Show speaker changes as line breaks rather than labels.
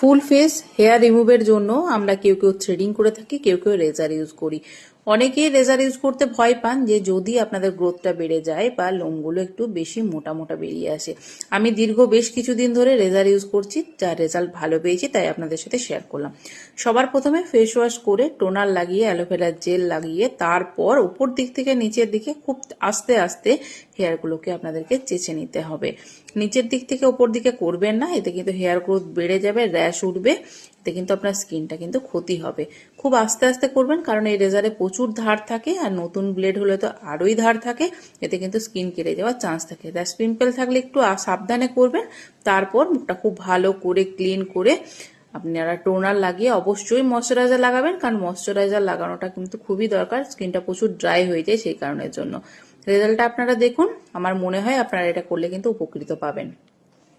Full face hair রিমুভের জন্য আমরা কেউ কেউ থ্রেডিং করে থাকি, কেউ কেউ রেজার ইউজ করি। অনেকেই রেজার ইউজ করতে ভয় পান যে যদি আপনাদের গ্রোথটা বেড়ে যায় বা লোমগুলো একটু বেশি মোটা মোটা বেরিয়ে আসে। আমি দীর্ঘ বেশ কিছুদিন ধরে রেজার ইউজ করছি, যার রেজাল্ট ভালো পেয়েছি, তাই আপনাদের সাথে শেয়ার করলাম। সবার প্রথমে ফেস ওয়াশ করে টোনার লাগিয়ে অ্যালোভেরার জেল লাগিয়ে, তারপর উপর দিক থেকে নিচের দিকে খুব আস্তে আস্তে হেয়ারগুলোকে আপনাদেরকে চেঁচে নিতে হবে। নিচের দিক থেকে উপর দিকে করবেন না, এতে কিন্তু হেয়ার গ্রোথ বেড়ে যাবে র্যাশ উঠবে। এতে কিন্তু আপনার স্কিনটা কিন্তু ক্ষতি হবে। খুব আস্তে আস্তে করবেন কারণ এই রেজারে প্রচুর ধার থাকে আর নতুন ব্লেড হলে তো আরোই ধার থাকে, এতে কিন্তু স্কিন কেটে যাওয়ার চান্স থাকে। র্যাশ পিম্পল থাকলে একটু সাবধানে করবেন, তারপর মুখটা খুব ভালো করে ক্লিন করে আপনারা টোনার লাগিয়ে অবশ্যই ময়শ্চারাইজার লাগাবেন, কারণ ময়শ্চারাইজার লাগানোটা কিন্তু খুবই দরকার, স্কিনটা প্রচুর ড্রাই হয়ে যায় সেই কারণের জন্য। রেজাল্টটা আপনারা দেখুন, আমার মনে হয় আপনারা এটা করলে কিন্তু উপকৃত পাবেন।